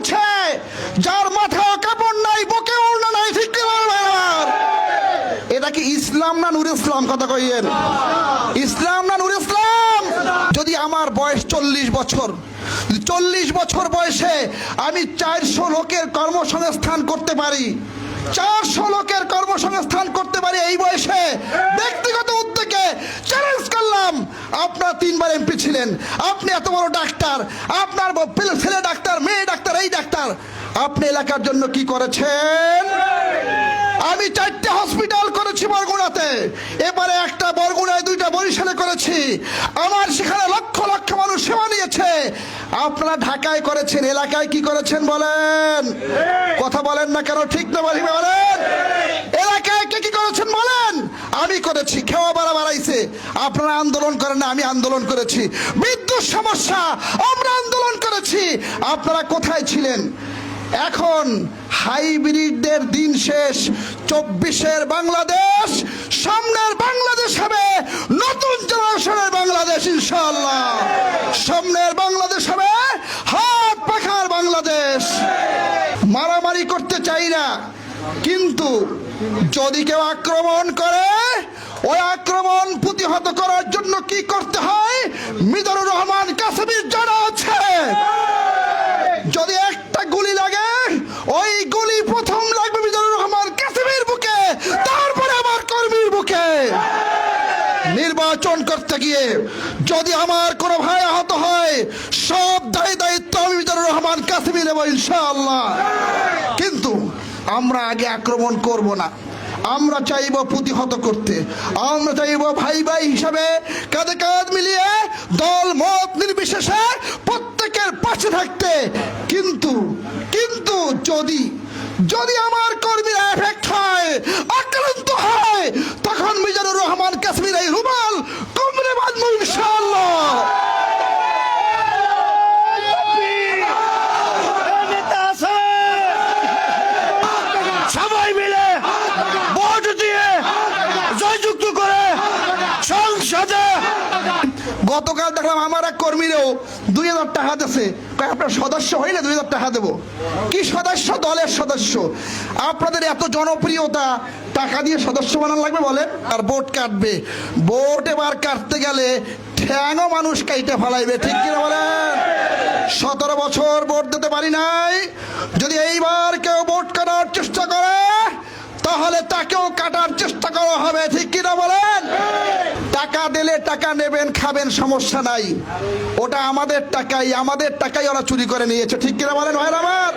এসেছে যার মাথায় কাপড় নাই বুকে ওড়না নাই, ঠিক? এটা কি ইসলাম না নুর ইসলাম কথা কইয়েন ইসলাম না নুর ইসলাম যদি আমার বয়স চল্লিশ বছর চল্লিশ বছর বয়সে আমি চারশো লোকের কর্মসংস্থান করতে পারি, চারশো লোকের কর্মসংস্থান করতে পারি এই বয়সে আপনার তিনবার এমপি ছিলেন। আপনি এত বড় ডাক্তার, আপনার ছেলে ডাক্তার, মেয়ে ডাক্তার, এই ডাক্তার। আপনি এলাকার জন্য কি করেছেন? আমি চারটে হসপিটাল করেছি বরগুনাতে। এবারে একটা বরগুনায়, দুইটা বরিশালে করেছি। আমার সেখানে লক্ষ লক্ষ মানুষ সেবা নিয়েছে। আপনারা ঢাকায় করেছেন, এলাকায় কি করেছেন বলেন? কথা বলেন না কেন, ঠিক না বলি বলেন? এলাকায় কে কি করেছেন বলেন? আমি করেছি, খেওয়া বাড়া বাড়াইছে। আপনারা আন্দোলন করেন না, আমি আন্দোলন করেছি। বিদ্যুৎ সমস্যা, আমরা আন্দোলন করেছি। আপনারা কোথায় ছিলেন? এখন হাইব্রিডদের দিন শেষ। চব্বিশের বাংলাদেশ, সামনের বাংলাদেশ হবে। নতুন জেনারেশনের বাংলাদেশ ইনশাল্লাহ সামনের বাংলাদেশ হবে, হাত পাখার বাংলাদেশ। মারামারি করতে চাই না। কিন্তু যদি কেউ আক্রমণ করে, ওই আক্রমণ প্রতিহত করার জন্য কি করতে হয়? মিজানুর রহমান কাসেমির জানা আছে। যদি একটা গুলি লাগে, ওই গুলি প্রথম লাগবে মিজানুর রহমান কাসিমের বুকে, তারপরে আমার কর্মীর বুকে। নির্বাচন করতে গিয়ে যদি আমার কোনো ভাই আহত হয়, সব দায়ী দায়িত্ব আমি মিজানুর রহমান কাসিমি নেব ইনশাআল্লাহ। কিন্তু আমরা আগে আক্রমণ করব না। আমরা চাইব প্রতিহত করতে। আমরা চাইব ভাই ভাই হিসাবে কাঁধে কাঁধ মিলিয়ে দল মত নির্বিশেষে প্রত্যেকের পাশে থাকতে। কিন্তু কিন্তু যদি যদি আমার কর্মীরা এফেক্ট হয় আক্রান্ত হয় তখন মিজানুর রহমান কাশ্মীর এই রুমাল কমরে বাঁধবো ইনশাআল্লাহ নেতা আছে সবাই মিলে ভোট দিয়ে জয়যুক্ত করে সংসদে গতকাল দেখলাম আমার এক কর্মীরও দুই হাজার টাকা দিয়েছে আপনার সদস্য হইলে দুই হাজার টাকা দেবো। কি সদস্য? দলের সদস্য। আপনাদের এত জনপ্রিয়তা, টাকা দিয়ে সদস্য বানান লাগবে বলেন? আর ভোট কাটবে। ভোট এবার কাটতে গেলে ঠ্যাংও মানুষ কাইটে ফেলাইবে, ঠিক কিনা বলেন? সতেরো বছর ভোট দিতে পারি নাই। যদি এইবার কেউ ভোট কাটার চেষ্টা করে, তাহলে তাকেও কাটার চেষ্টা করা হবে, ঠিক কিনা বলেন? টাকা দিলে টাকা নেবেন, খাবেন, সমস্যা নাই। ওটা আমাদের টাকাই আমাদের টাকাই ওরা চুরি করে নিয়েছে। ঠিক কিনা বলেন ভাইরা আমার?